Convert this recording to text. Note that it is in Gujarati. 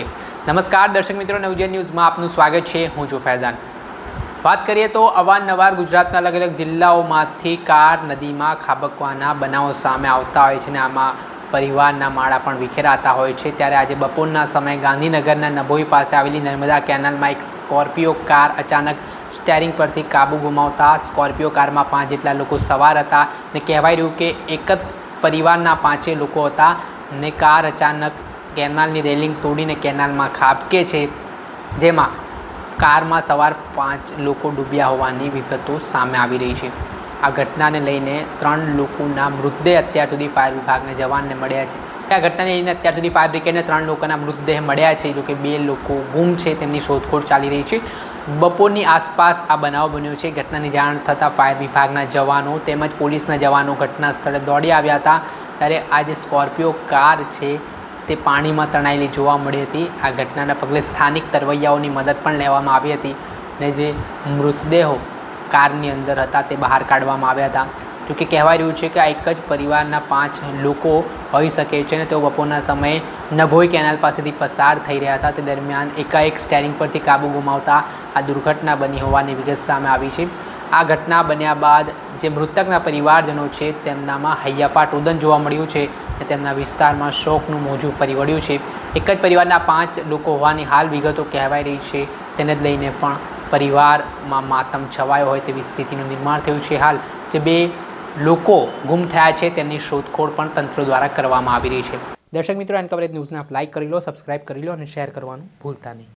નમસ્કાર, દર્શક મિત્રો નવજન ન્યૂઝમાં આપનું સ્વાગત છે. હું છું ફૈઝાન. વાત કરીએ તો અવારનવાર ગુજરાતના અલગ અલગ જિલ્લાઓમાંથી કાર નદીમાં ખાબકવાના બનાવો સામે આવતા હોય છે અને આમાં પરિવારના માળા પણ વિખેરાતા હોય છે. ત્યારે આજે બપોરના સમયે ગાંધીનગરના નભોઈ પાસે આવેલી નર્મદા કેનાલમાં એક સ્કોર્પિયો કાર અચાનક સ્ટેરિંગ પરથી કાબુ ગુમાવતા સ્કોર્પિયો કારમાં પાંચ જેટલા લોકો સવાર હતા ને કહેવાય રહ્યું કે એક જ પરિવારના પાંચે લોકો હતા ને કાર અચાનક કેનાલની રેલિંગ તોડીને કેનાલમાં ખાબકે છે, જેમાં કારમાં સવાર પાંચ લોકો ડૂબ્યા હોવાની વિગતો સામે આવી રહી છે. આ ઘટનાને લઈને ત્રણ લોકોના મૃતદેહ અત્યાર સુધી ફાયર વિભાગના જવાનને મળ્યા છે. આ ઘટનાને લઈને અત્યાર સુધી ફાયર બ્રિગેડને ત્રણ લોકોના મૃતદેહ મળ્યા છે, જોકે બે લોકો ગુમ છે, તેમની શોધખોળ ચાલી રહી છે. બપોરની આસપાસ આ બનાવ બન્યો છે. ઘટનાની જાણ થતાં ફાયર વિભાગના જવાનો તેમજ પોલીસના જવાનો ઘટના સ્થળે દોડી આવ્યા હતા. ત્યારે આ જે સ્કોર્પિયો કાર છે તે પાણીમાં તણાયેલી જોવા મળી હતી. આ ઘટનાના પગલે સ્થાનિક તરવૈયાઓની મદદ પણ લેવામાં આવી હતી ને જે મૃતદેહો કારની અંદર હતા તે બહાર કાઢવામાં આવ્યા હતા. જોકે કહેવાય રહ્યું છે કે આ એક જ પરિવારના પાંચ લોકો હોઈ શકે છે અને તેઓ બપોરના સમયે નભોઈ કેનાલ પાસેથી પસાર થઈ રહ્યા હતા. તે દરમિયાન એકાએક સ્ટેરિંગ પરથી કાબુ ગુમાવતા આ દુર્ઘટના બની હોવાની વિગત સામે આવી છે. આ ઘટના બન્યા બાદ જે મૃતકના પરિવારજનો છે તેમનામાં હૈયાફાટ રુદન જોવા મળ્યું છે. તેમના વિસ્તારમાં શોકનું મોજું ફરી વળ્યું છે. એક જ પરિવારના પાંચ લોકો હોવાની હાલ વિગતો કહેવાઈ રહી છે. તેને જ લઈને પણ પરિવારમાં માતમ છવાયો હોય તેવી સ્થિતિનું નિર્માણ થયું છે હાલ. જે બે લોકો ગુમ થયા છે તેમની શોધખોળ પણ તંત્ર દ્વારા કરવામાં આવી રહી છે. દર્શક મિત્રો, એન કવરેજ ન્યૂઝને લાઇક કરી લો સબસ્ક્રાઇબ કરી લો અને શેર કરવાનું ભૂલતા નહીં.